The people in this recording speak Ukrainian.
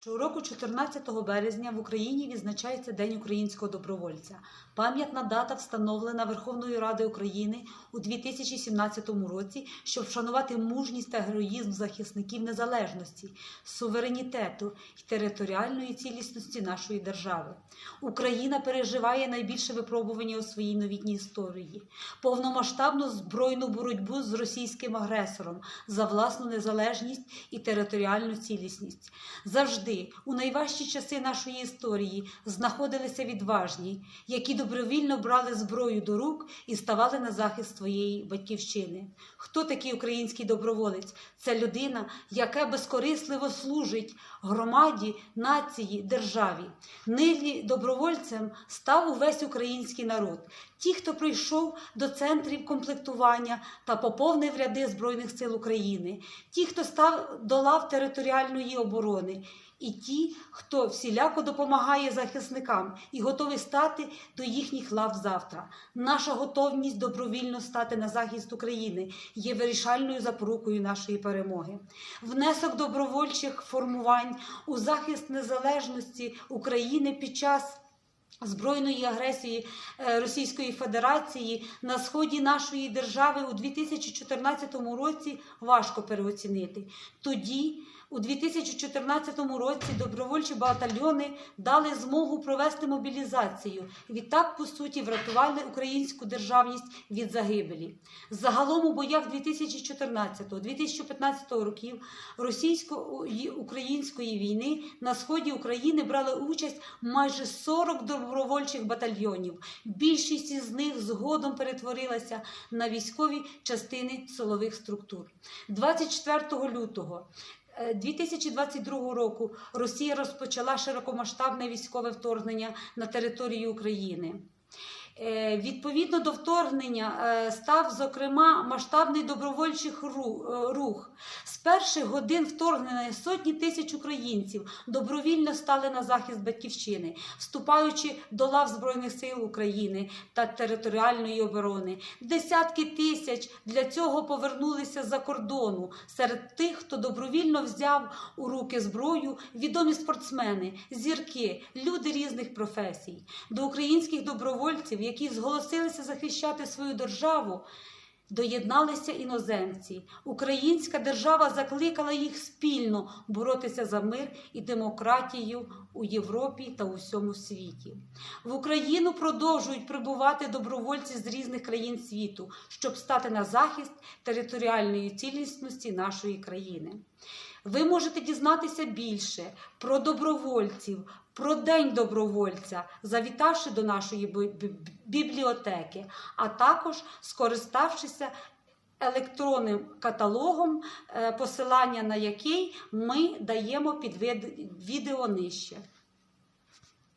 Щороку, 14 березня, в Україні відзначається День українського добровольця. Пам'ятна дата встановлена Верховною Радою України у 2017 році, щоб вшанувати мужність та героїзм захисників незалежності, суверенітету і територіальної цілісності нашої держави. Україна переживає найбільше випробування у своїй новітній історії, повномасштабну збройну боротьбу з російським агресором за власну незалежність і територіальну цілісність. Завжди у найважчі часи нашої історії знаходилися відважні, які добровільно брали зброю до рук і ставали на захист своєї батьківщини. Хто такий український доброволець? Це людина, яка безкорисливо служить громаді, нації, державі. Нині добровольцем став увесь український народ. Ті, хто прийшов до центрів комплектування та поповнив ряди Збройних сил України, ті, хто став до лав територіальної оборони, і ті, хто всіляко допомагає захисникам і готовий стати до їхніх лав завтра. Наша готовність добровільно стати на захист України є вирішальною запорукою нашої перемоги. Внесок добровольчих формувань у захист незалежності України під час Збройної агресії е, Російської Федерації на сході нашої держави у 2014 році важко переоцінити. Тоді, у 2014 році, добровольчі батальйони дали змогу провести мобілізацію. Відтак, по суті, врятували українську державність від загибелі. Загалом у боях 2014-2015 років російсько-української війни на сході України брали участь майже 40 добровольчих батальйонів. Більшість із них згодом перетворилася на військові частини силових структур. 24 лютого. Е, 2022 року Росія розпочала широкомасштабне військове вторгнення на територію України. Е, Відповідно до вторгнення е, став зокрема масштабний добровольчий е, рух. З перших годин вторгнення сотні тисяч українців добровільно стали на захист батьківщини, вступаючи до лав Збройних сил України та територіальної оборони. Десятки тисяч для цього повернулися за кордону. Серед тих, хто добровільно взяв у руки зброю, відомі спортсмени, зірки, люди різних професій. До українських добровольців, які зголосилися захищати свою державу, доєдналися іноземці. Українська держава закликала їх спільно боротися за мир і демократію у Європі та у всьому світі. В Україну продовжують прибувати добровольці з різних країн світу, щоб стати на захист територіальної цілісності нашої країни. Ви можете дізнатися більше про добровольців, про День добровольця, завітавши до нашої бі- бі- бібліотеки, а також скориставшися електронним каталогом, е, посилання на який ми даємо під відео нижче.